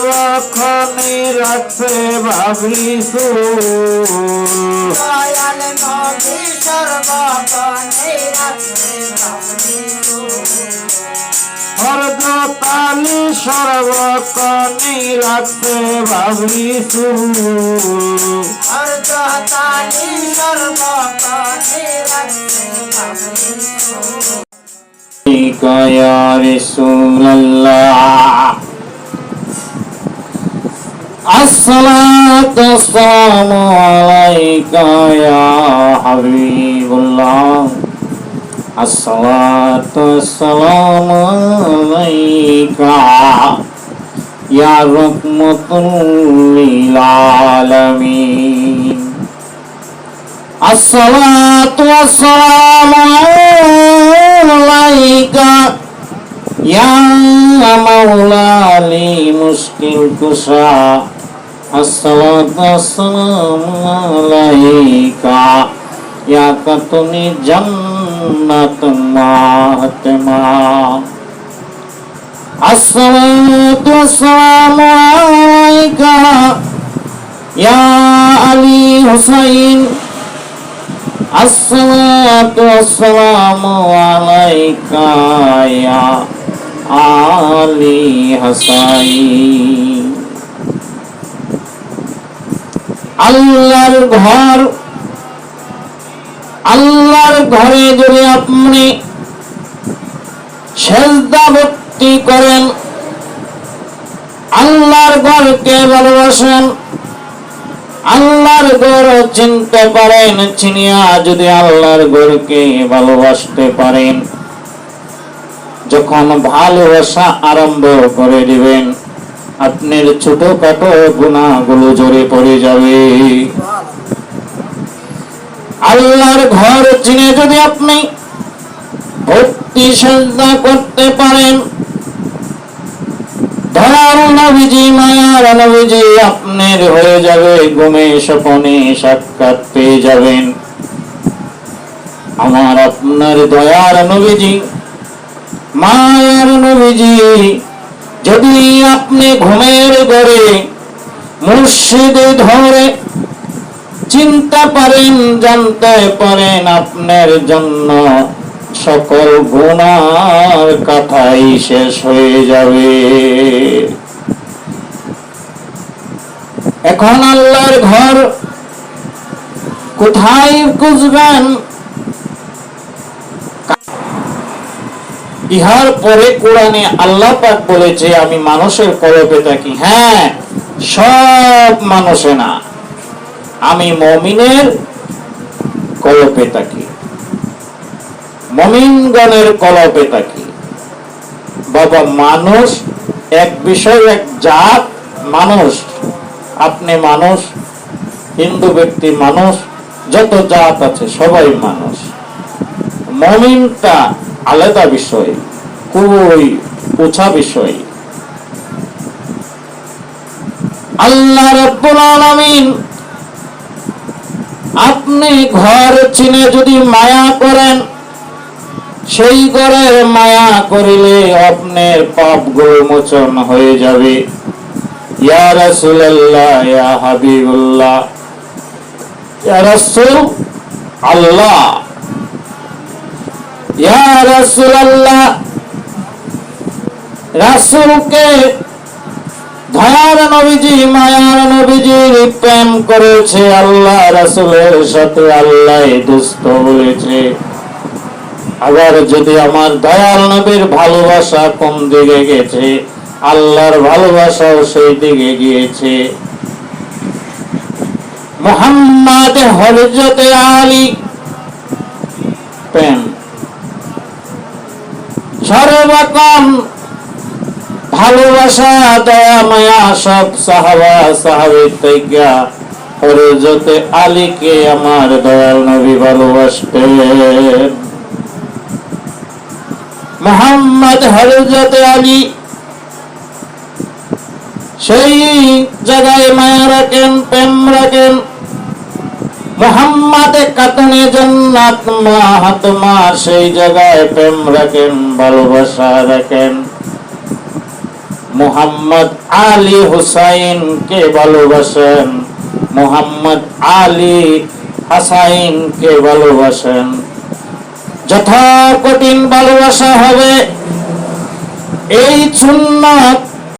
সর্বক্ষণে রাখছে ভাবিসু দয়াল নবী সর্বক্ষণে রাখছে ভাবিসু হরদতালি সর্বক্ষণে রাখছে ভাবিসু হরদতালি সর্বক্ষণে রাখছে الصلاة والسلام عليك يا حبيب الله الصلاة والسلام عليك يا رحمة للعالمين الصلاة والسلام عليك يا مولا لي مشكل كشا الصلاة والسلام عليك يا كتني جنة ماتما الصلاة والسلام عليك يا علي حسين الصلاة والسلام عليك يا علي حسين আল্লাহর ঘর, আল্লাহর ঘরে যদি আপনি সেজদা ভক্তি করেন, আল্লাহর ঘরকে ভালোবাসেন, আল্লাহর ঘর চিনতে পারেন, চিনিয়া যদি আল্লাহর ঘরকে ভালোবাসতে পারেন, যখন ভালোবাসা আরম্ভ করে দিবেন আপনার ছোট ছোটখাটো গুণাগুলো জোরে পড়ে যাবে। আল্লাহর ঘর চিনে যদি আপনি ভক্তি শ্রদ্ধা করতে পারেন মায়ার নবীজি আপনার হয়ে যাবে, ঘুমে স্বপনে সাক্ষাৎ পেয়ে যাবেন। আমার আপনার দয়ার নবীজি, মায়ার নবীজি যদি আপনি ঘুমের ঘরে মুর্শিদে ধরে চিন্তা পারেন জানতে পারেন আপনার জন্য সকল গুণার কথাই শেষ হয়ে যাবে। এখন আল্লাহর ঘর কোথায় খুঁজবেন? ইহার পরে কোরআনে আল্লাহ পাক বলেছে আমি মানুষের কলবে থাকি। হ্যাঁ সব মানুষে না। আমি মমিনের কলপে থাকি। মমিনগণের কলপে থাকি। বাবা, মানুষ এক বিষয়, এক জাত মানুষ। আপনি মানুষ, হিন্দু ব্যক্তি মানুষ, যত জাত আছে সবাই মানুষ। মমিনটা আলাদা বিষয় খুবই উঁচা বিষয়। আল্লাহ রব্বুল আলামিন আপনি ঘর চিনে যদি মায়া করেন, সেই ঘরের মায়া করিলে আপনার পাপ মোচন হয়ে যাবে। ইয়া রাসূলুল্লাহ, ইয়া হাবিবুল্লাহ। ইয়া রাসূল, আল্লাহ। ইয়া আবার যদি আমার দয়াল নবীর ভালোবাসা কোন দিকে গেছে, আল্লাহর ভালোবাসাও সেই দিকে গিয়েছে। মোহাম্মদ হরজতে আলী, প্রেম। সর্বকম ভালোবাসা, দয়া, মায়া সব সাহাবা সাহাবির থেকে হরজতে আলীকে আমার দয়াল নবী ভালোবাসতেন। মোহাম্মদ হরজত আলী সেই জায়গায় মায়া রাখেন, প্রেম রাখেন মোহাম্মদে কাতনে জন্নাত, মাহাত্মা সেই জায়গায় প্রেম রাখেন, ভালোবাসা রাখেন। মোহাম্মদ আলী হুসাইনকে ভালোবাসেন, মোহাম্মদ আলী হাসাইনকে ভালোবাসেন। যথা কঠিন ভালোবাসা হবে, এই সুন্নাত